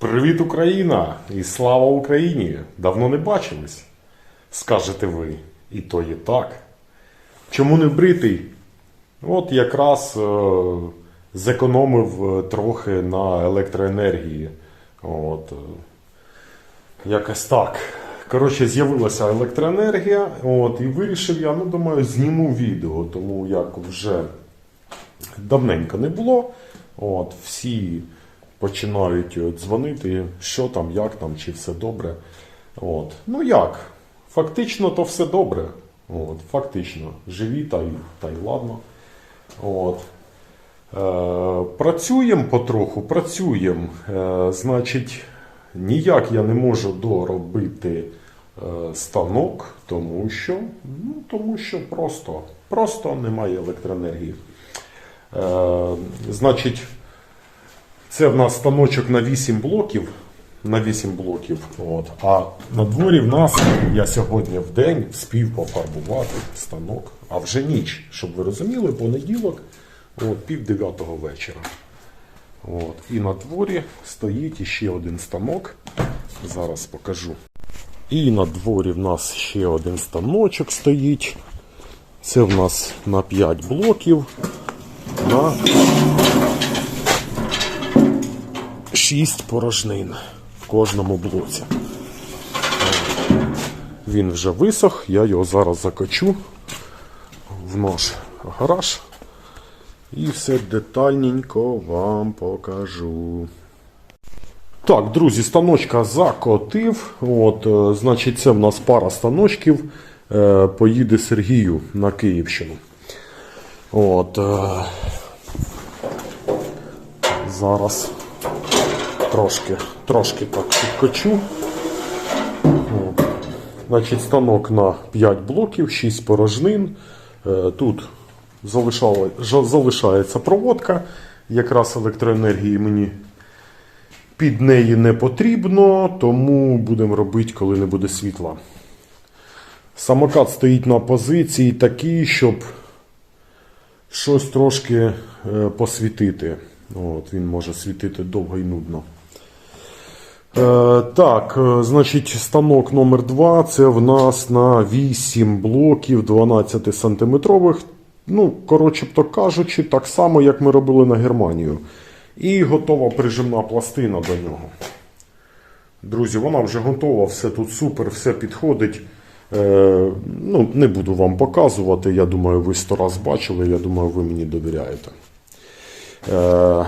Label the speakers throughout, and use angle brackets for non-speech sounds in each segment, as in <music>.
Speaker 1: Привіт, Україна! І слава Україні! Давно не бачились. Скажете ви, і то є так. Чому не бритий? От якраз е, зекономив е, трохи на електроенергії. От, е, якось так. Коротше, з'явилася електроенергія, от, і вирішив я, ну думаю, зніму відео, тому як вже давненько не було. От, всі починають е, дзвонити, що там, як там, чи все добре. От. Ну як? Фактично то все добре. От, фактично. Живі та й, та й ладно. От. Е, працюємо потроху, працюємо. Е, значить, ніяк я не можу доробити е, станок, тому що, ну, тому що просто, просто немає електроенергії. Е, значить, це в нас станочок на 8 блоків. На 8 блоків. От. А на дворі в нас я сьогодні в день спів пофарбувати станок. А вже ніч, щоб ви розуміли, понеділок, от, пів дев'ятого вечора. От. І на дворі стоїть іще один станок. Зараз покажу. І на дворі в нас ще один станочок стоїть. Це в нас на 5 блоків. На 6 порожнин в кожному блоці. Він вже висох, я його зараз закачу в наш гараж і все детальненько вам покажу. Так, друзі, станочка закотив. От, е, значить, це в нас пара станочків. Е, поїде Сергію на Київщину. От, е, зараз трошки, трошки так підкочу. Значить, станок на 5 блоків, 6 порожнин. Е, Тут залишається проводка. Якраз електроенергії мені під неї не потрібно, тому будемо робити, коли не буде світла. Самокат стоїть на позиції такій, щоб щось трошки е, посвітити. От, він може світити довго і нудно. Е, так, е, значить, станок номер 2 це в нас на 8 блоків 12 сантиметрових. Ну, коротше то кажучи, так само, як ми робили на Германію. І готова прижимна пластина до нього. Друзі, вона вже готова, все тут супер, все підходить. Е, ну, не буду вам показувати. Я думаю, ви сто раз бачили, я думаю, ви мені довіряєте. Е,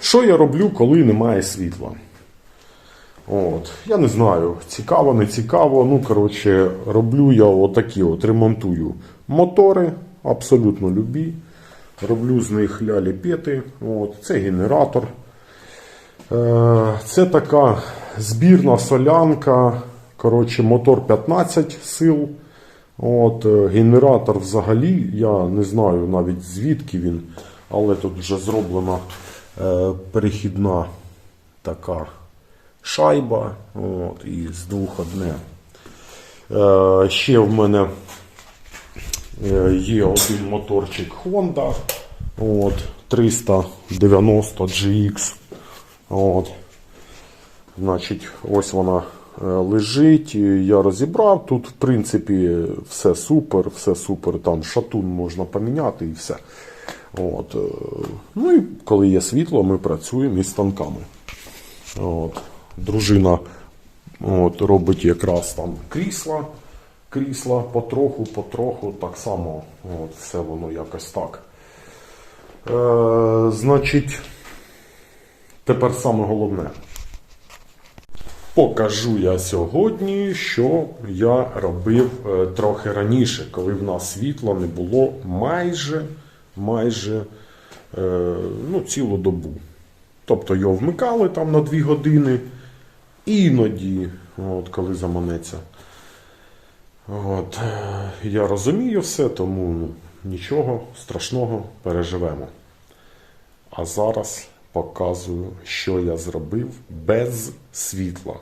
Speaker 1: що я роблю, коли немає світла? От, я не знаю, цікаво, не цікаво. Ну, коротше, роблю я отакі от, ремонтую мотори, абсолютно любі. Роблю з них лялі-пети. Це генератор. Е, це така збірна солянка. Коротше, мотор 15 сил. От, е, генератор взагалі, я не знаю навіть звідки він, але тут вже зроблена е, перехідна така шайба. От, і з двох одне. Е, ще в мене е, є один моторчик Honda. От, 390 GX. От. Значить, ось вона е, лежить. Я розібрав. Тут, в принципі, все супер, все супер. Там шатун можна поміняти і все. От. е, Ну і коли є світло, ми працюємо із станками. От. Дружина от, робить якраз там крісла. Крісла потроху, потроху, так само. От, все воно якось так. Е, значить, тепер саме головне. Покажу я сьогодні, що я робив е, трохи раніше, коли в нас світла не було майже, майже е, ну, цілу добу. Тобто його вмикали там на 2 години, іноді, от, коли заманеться. От, е, я розумію все, тому ну, нічого страшного переживемо. А зараз показую, що я зробив без світла.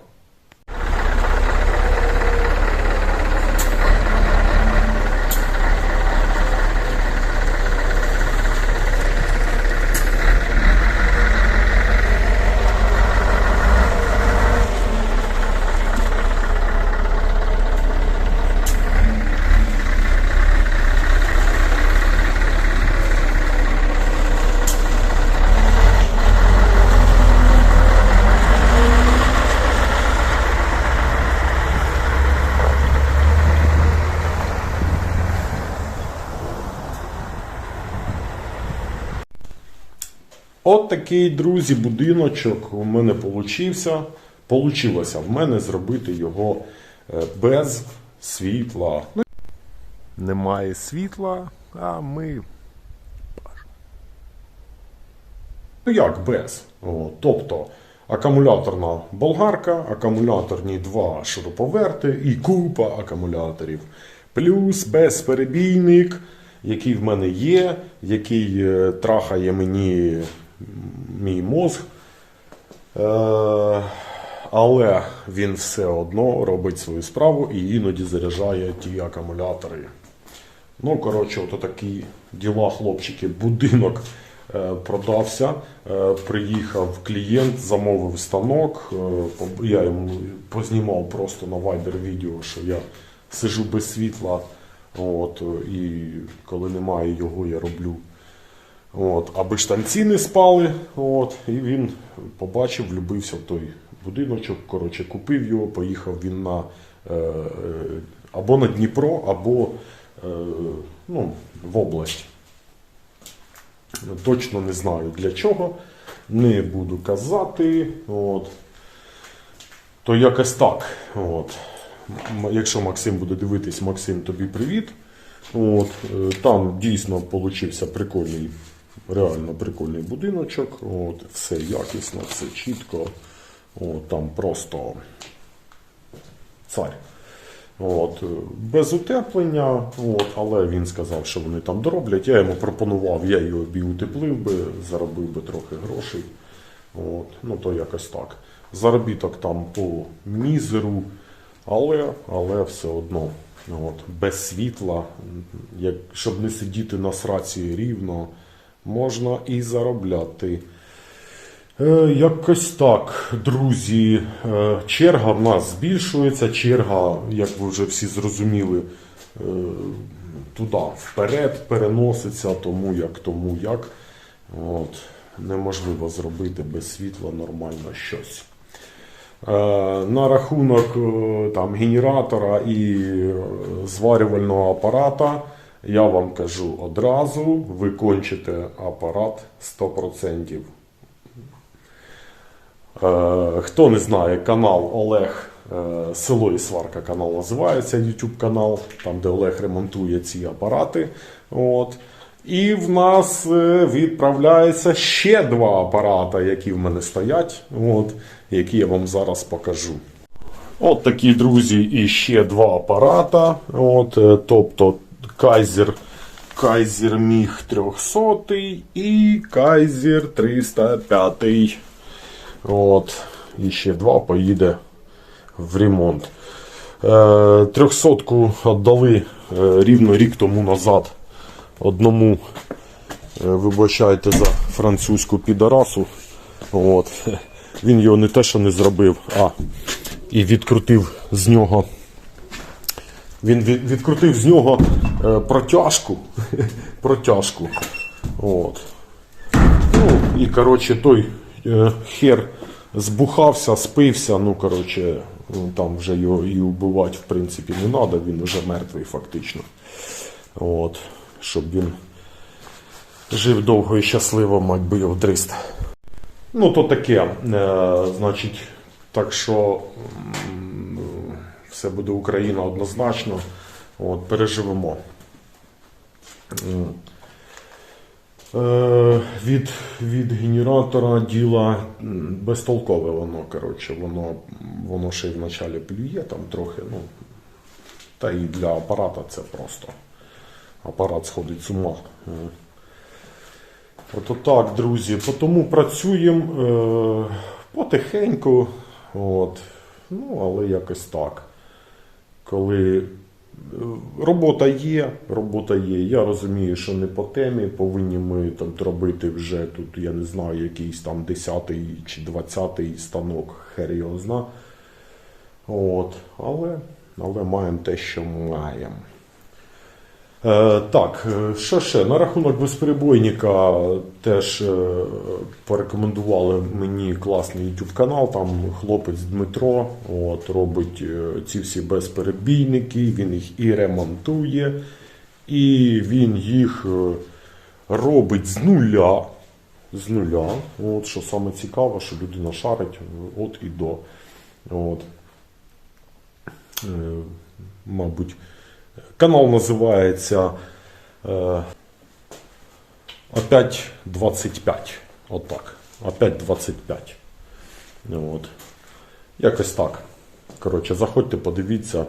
Speaker 1: От такий, друзі, будиночок у мене получився. Получилося в мене зробити його е, без світла. Ну, Немає світла, а ми. Ну як без? О, тобто акумуляторна болгарка, акумуляторні два шуруповерти і купа акумуляторів. Плюс безперебійник, який в мене є, який е, трахає мені мій мозг. Е, але він все одно робить свою справу і іноді заряджає ті акумулятори. Ну, коротше, от такі діла, хлопчики. Будинок е, продався. Е, приїхав клієнт, замовив станок. Я йому познімав просто на Viber відео, що я сижу без світла. От, і коли немає його, я роблю. От, аби штанці не спали. От, і він побачив, влюбився в той будиночок. Коротше, купив його, поїхав він на е, е, або на Дніпро, або е, ну, в область. Точно не знаю для чого. Не буду казати. От. То якось так. От. Якщо Максим буде дивитись, Максим, тобі привіт. От. е, Там дійсно получився прикольний, реально прикольний будиночок. От. Все якісно, все чітко. От. Там просто царь. От, без утеплення, от, але він сказав, що вони там дороблять. Я йому пропонував, я його б і утеплив би, заробив би трохи грошей. От, ну то якось так. Заробіток там по мізеру, але, але все одно. От, без світла, як, щоб не сидіти на сраці рівно, можна і заробляти. Е, Якось так, друзі. Е, Черга в нас збільшується. Черга, як ви вже всі зрозуміли, е, туди вперед переноситься, тому як, тому як. От. Неможливо зробити без світла нормально щось. На рахунок там, генератора і зварювального апарата я вам кажу одразу: ви кончите апарат 100%. Е, Хто не знає, канал Олег е, Село і Сварка канал називається YouTube канал, там де Олег ремонтує ці апарати. От. І в нас е, відправляється ще два апарата, які в мене стоять, от, які я вам зараз покажу. От такі, друзі, і ще два апарата. От, тобто Kaiser, Kaiser Міг 300 і Kaiser 305. От, і ще два поїде в ремонт. Е, Трьохсотку віддали е, рівно рік тому назад одному, е, вибачайте за французьку підарасу. От. <laughs> Він його не те, що не зробив, а і відкрутив з нього. Він від- відкрутив з нього протяжку. <laughs> протяжку. От. Ну, і коротше, той е, хер збухався, спився. Ну, коротше, ну, там вже його і вбивати, в принципі, не треба, він вже мертвий фактично. От. Щоб він жив довго і щасливо, мать би його дрист. Ну, то таке. Е, значить, так що все буде Україна однозначно. От, переживемо. Е, від, від генератора діла безтолкове воно, коротше, воно, воно ще й вначалі плює там трохи, ну, та і для апарата це просто. Апарат сходить з ума. Е. Ото так, друзі. По Тому працюємо е, потихеньку. От. Ну, але якось так. Коли робота є, робота є. Я розумію, що не по темі. Повинні ми там робити вже тут, я не знаю, якийсь там 10 чи 20 станок, хер його зна. От. Але, але маємо те, що маємо. Е, так, е, що ще? На рахунок безперебойника теж е, порекомендували мені класний YouTube канал. Там хлопець Дмитро от, робить ці всі безперебійники, він їх і ремонтує, і він їх робить з нуля. з нуля. От, що саме цікаво, що людина шарить от і до. От. Мабуть, канал називається е, Опять 25. Отак. Опять 25. От. Якось так. Коротше, заходьте, подивіться.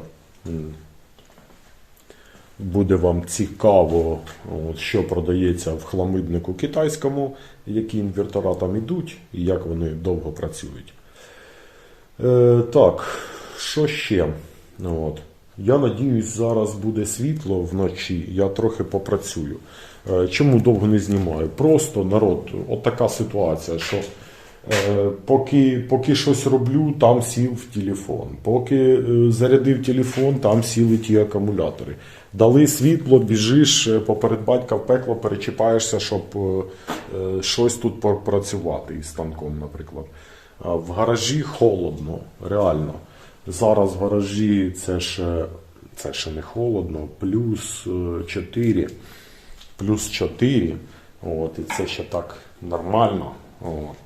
Speaker 1: Буде вам цікаво, от, що продається в хламиднику китайському, які інвертора там ідуть і як вони довго працюють. Е, так, що ще? От. Я надіюсь, зараз буде світло вночі, я трохи попрацюю. Е, чому довго не знімаю? Просто народ, от така ситуація, що е, поки, поки щось роблю, там сів телефон. Поки е, зарядив телефон, там сіли ті акумулятори. Дали світло, біжиш е, поперед батька в пекло, перечіпаєшся, щоб е, е, щось тут попрацювати із станком, наприклад. В гаражі холодно, реально. Зараз в гаражі це ще, це ще не холодно, плюс е, 4, плюс 4. От, і це ще так нормально. От.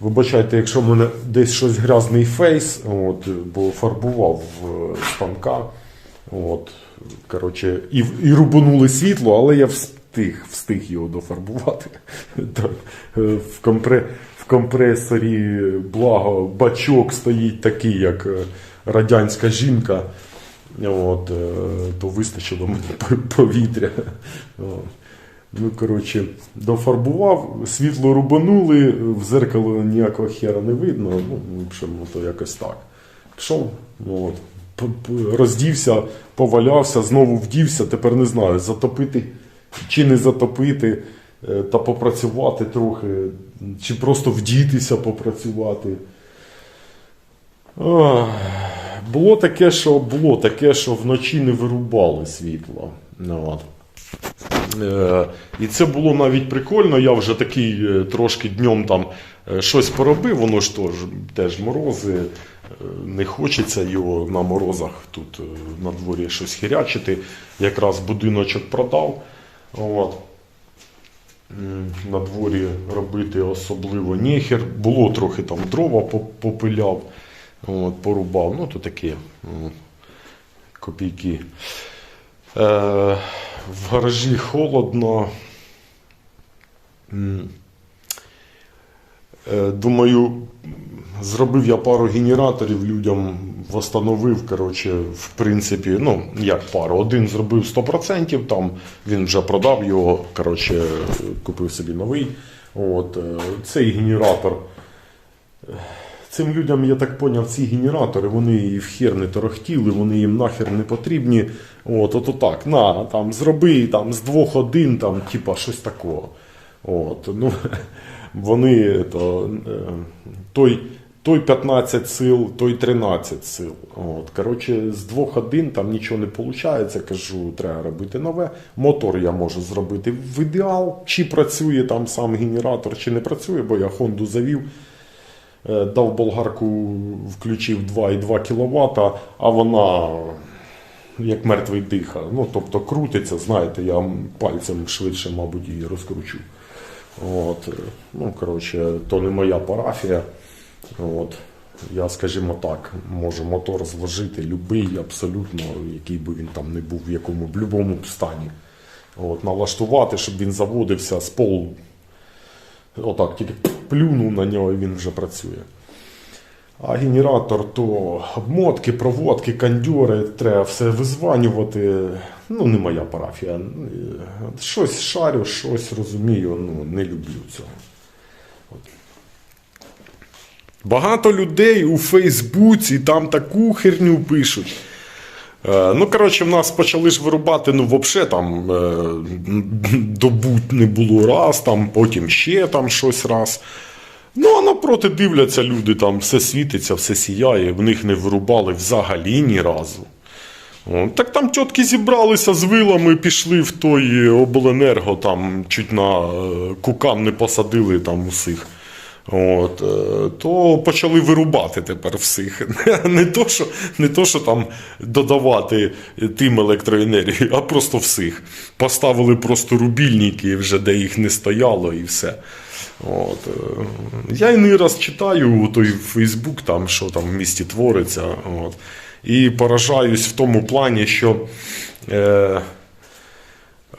Speaker 1: Вибачайте, якщо в мене десь щось грязний фейс, от, бо фарбував е, станка. От, коротше, і, і рубанули світло, але я встиг, встиг його дофарбувати. <laughs> Е, в, компре, компресорі, благо, бачок стоїть такий, як е, радянська жінка. От, е, то вистачило мені <laughs> повітря. Ну, коротше, дофарбував, світло рубанули, в зеркало ніякого хера не видно. Ну, в общем, то якось так. Пішов, от, роздівся, повалявся, знову вдівся, тепер не знаю, затопити чи не затопити, та попрацювати трохи, чи просто вдітися, попрацювати. Було таке, що було таке, що вночі не вирубали світло. Ну, от. Е, І це було навіть прикольно. Я вже такий е, трошки днем там е, щось поробив, воно ж теж, теж морози. е, Не хочеться його на морозах тут е, на дворі щось хірячити. Якраз будиночок продав. От. На дворі робити особливо нехер. Було трохи там дрова попиляв, от, порубав. Ну, то таке копійки. Е, в гаражі холодно. Е, Думаю, зробив я пару генераторів людям, восстановив, коротше, в принципі, ну, як пару. Один зробив 100%, там він вже продав його, коротше, купив собі новий. От, е, цей генератор. Цим людям, я так поняв, ці генератори, вони і в хер не торохтіли, вони їм нахер не потрібні. От, ото так, на, там, зроби там, з двох один, там, типа, щось такого. От, ну, <laughs> вони, то, е, той, той 15 сил, той 13 сил. От, коротше, з двох один там нічого не виходить. Кажу, треба робити нове. Мотор я можу зробити в ідеал, чи працює там сам генератор, чи не працює, бо я Хонду завів. Е, Дав болгарку, включив 2,2 кВт, а вона як мертвий диха. Ну, тобто крутиться, знаєте, я пальцем швидше, мабуть, її розкручу. От, е, ну, коротше, то не моя парафія. От, я, скажімо так, можу мотор зложити любий, абсолютно, який би він там не був, в якому в будь-якому стані. От, налаштувати, щоб він заводився з полу. Отак, тільки плюнув на нього і він вже працює. А генератор то обмотки, проводки, кондьори, треба все визванювати. Ну, не моя парафія. Щось шарю, щось розумію, ну, не люблю цього. Багато людей у Фейсбуці там таку херню пишуть. Е, Ну, коротше, в нас почали ж вирубати, ну, взагалі там е, добу не було раз, там, потім ще там щось раз. Ну, а напроти дивляться люди, там все світиться, все сіяє, в них не вирубали взагалі ні разу. О, так там тітки зібралися з вилами, пішли в той обленерго, там чуть на е, кукан не посадили там усіх. От, е, то почали вирубати тепер всіх. <laughs> Не то, що, не то, що там додавати тим електроенергію, а просто всіх. Поставили просто рубільники, вже де їх не стояло, і все. От. е, Я іний раз читаю той Фейсбук, там, що там в місті твориться. От. І поражаюсь в тому плані, що. Е,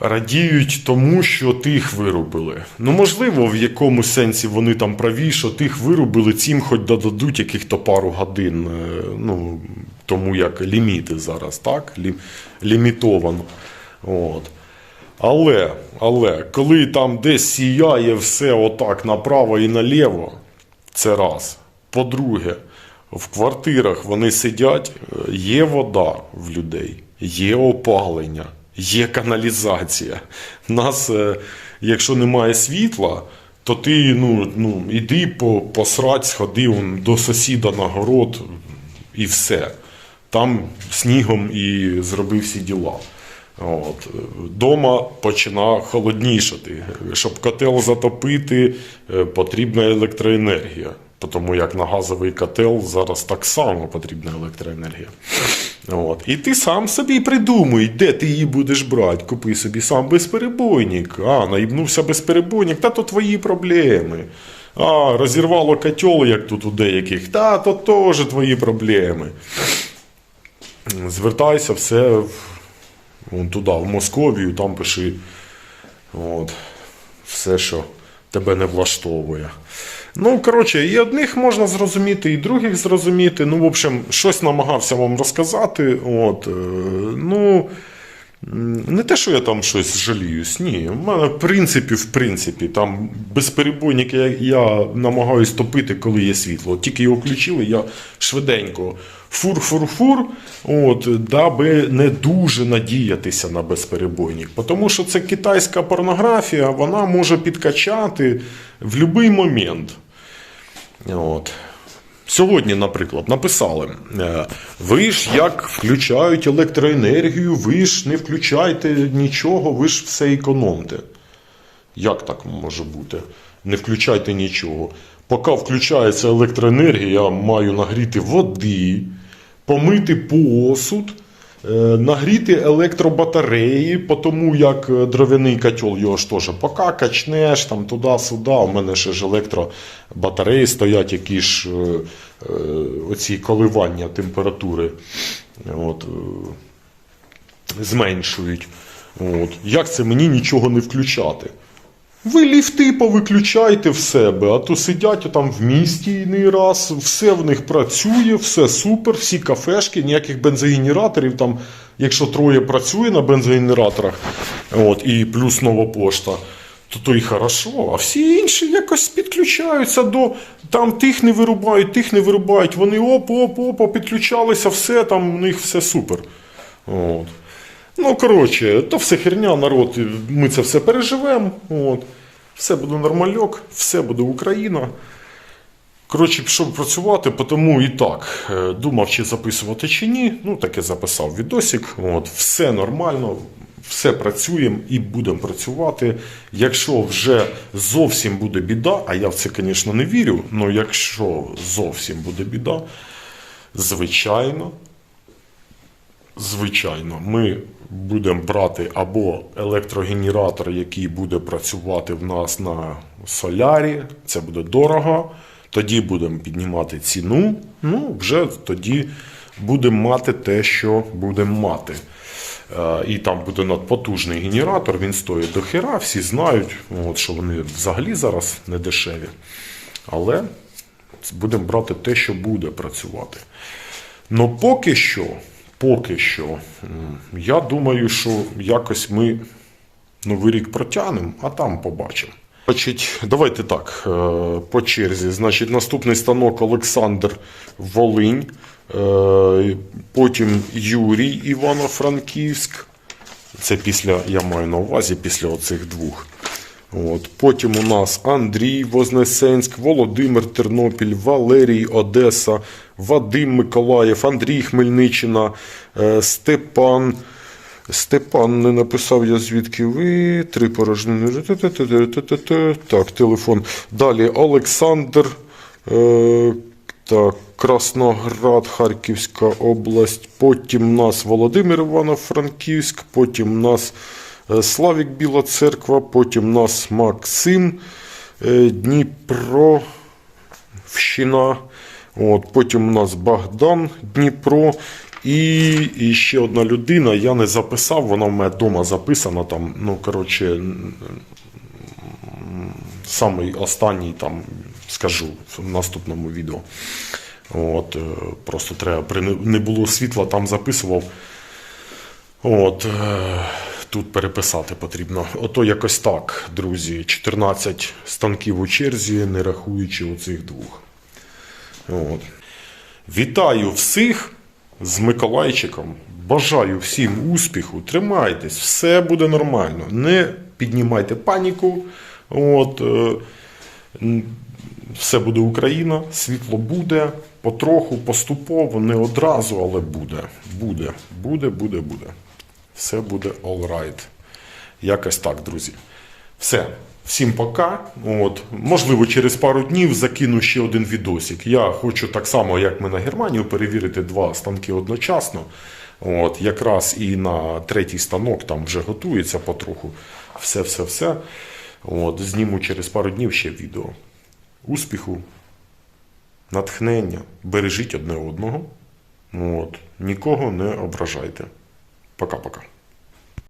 Speaker 1: радіють тому, що тих вирубили. Ну, можливо, в якому сенсі вони там праві, що тих вирубили, цим хоч додадуть яких-то пару годин. е, Ну, тому як ліміти зараз, так? Лі, лімітовано. От. Але, але, коли там десь сіяє все отак направо і наліво, це раз. По-друге, в квартирах вони сидять, є вода в людей, є опалення, є каналізація. Нас, е, якщо немає світла, то ти ну, ну, іди по, посрать, сходи до сусіда на город і все. Там снігом і зробив всі діла. От. Дома починає холоднішати. Щоб котел затопити, е, потрібна електроенергія. Тому як на газовий котел зараз так само потрібна електроенергія. От. І ти сам собі придумуй, де ти її будеш брати. Купи собі сам безперебойник. А, наїбнувся безперебойник, та то твої проблеми. А, розірвало котел, як тут у деяких, та то теж твої проблеми. Звертайся все вон туди, в Московію, там пиши от, все, що тебе не влаштовує. Ну, коротше, і одних можна зрозуміти, і других зрозуміти. Ну, в общем, щось намагався вам розказати. От, е, ну, не те, що я там щось жаліюсь, ні. У мене, в принципі, в принципі, там безперебойники я, я намагаюсь топити, коли є світло. Тільки його включили, я швиденько фур-фур-фур, от, даби не дуже надіятися на безперебойник. Тому що це китайська порнографія, вона може підкачати в будь-який момент. От. Сьогодні, наприклад, написали: е, ви ж як включають електроенергію, ви ж не включайте нічого, ви ж все економте. Як так може бути? Не включайте нічого. Поки включається електроенергія, я маю нагріти води, помити посуд, е, нагріти електробатареї, тому як е, дров'яний котел його ж теж поки качнеш там туди-сюди. У мене ще ж електробатареї стоять, які ж е, оці коливання температури. От, зменшують. От. Як це мені нічого не включати? Ви ліфти повиключайте в себе, а то сидять там в місті іний раз, все в них працює, все супер, всі кафешки, ніяких бензогенераторів. Там, якщо троє працює на бензогенераторах, от, і плюс нова пошта, то то і хорошо. А всі інші якось підключаються до там тих не вирубають, тих не вирубають. Вони оп-оп-оп, підключалися, все там у них все супер. От. Ну, коротше, то все херня, народ, ми це все переживемо. От. Все буде нормальок, все буде Україна. Коротше, пішов працювати, тому і так. е, Думав, чи записувати, чи ні. Ну, таке записав відосик. От, все нормально, все працюємо і будемо працювати. Якщо вже зовсім буде біда, а я в це, звісно, не вірю, але якщо зовсім буде біда, звичайно, Звичайно, ми будемо брати або електрогенератор, який буде працювати в нас на солярі, це буде дорого. Тоді будемо піднімати ціну. Ну, вже тоді будемо мати те, що будемо мати. Е, І там буде надпотужний генератор, він стоїть до хера, всі знають, от, що вони взагалі зараз не дешеві. Але будемо брати те, що буде працювати. Ну поки що, поки що, я думаю, що якось ми новий рік протягнемо, а там побачимо. Значить, давайте так, е, по черзі. Значить, наступний станок Олександр Волинь, е, потім Юрій Івано-Франківськ. Це після, я маю на увазі, після оцих двох. От. Потім у нас Андрій Вознесенськ, Володимир Тернопіль, Валерій Одеса, Вадим Миколаїв, Андрій Хмельниччина, е, Степан Степан не написав я звідки ви. Три порожнини. Так, телефон. Далі Олександр. Е, так, Красноград, Харківська область. Потім нас Володимир Івано-Франківськ. Потім нас Славік Біла Церква. Потім у нас Максим. е, Дніпро. Вщина. От, потім у нас Богдан Дніпро. І, і ще одна людина, я не записав, вона в мене вдома записана. Там, ну, коротше, самий останній там скажу в наступному відео. От, е, просто треба, не- було світла, там записував. От, е, тут переписати потрібно. Ото якось так, друзі. 14 станків у черзі, не рахуючи оцих двох. От. Вітаю всіх з Миколайчиком. Бажаю всім успіху. Тримайтесь, все буде нормально. Не піднімайте паніку. От, е, все буде Україна, світло буде потроху, поступово, не одразу, але буде. Буде, буде, буде, буде. Все буде all. Якось так, друзі. Все. Всім пока. От. Можливо, через пару днів закину ще один відосик. Я хочу так само, як ми на Германію, перевірити два станки одночасно. От, якраз і на третій станок там вже готується потроху. Все-все-все. От, зніму через пару днів ще відео. Успіху, натхнення. Бережіть одне одного. От, нікого не ображайте. Пока-пока.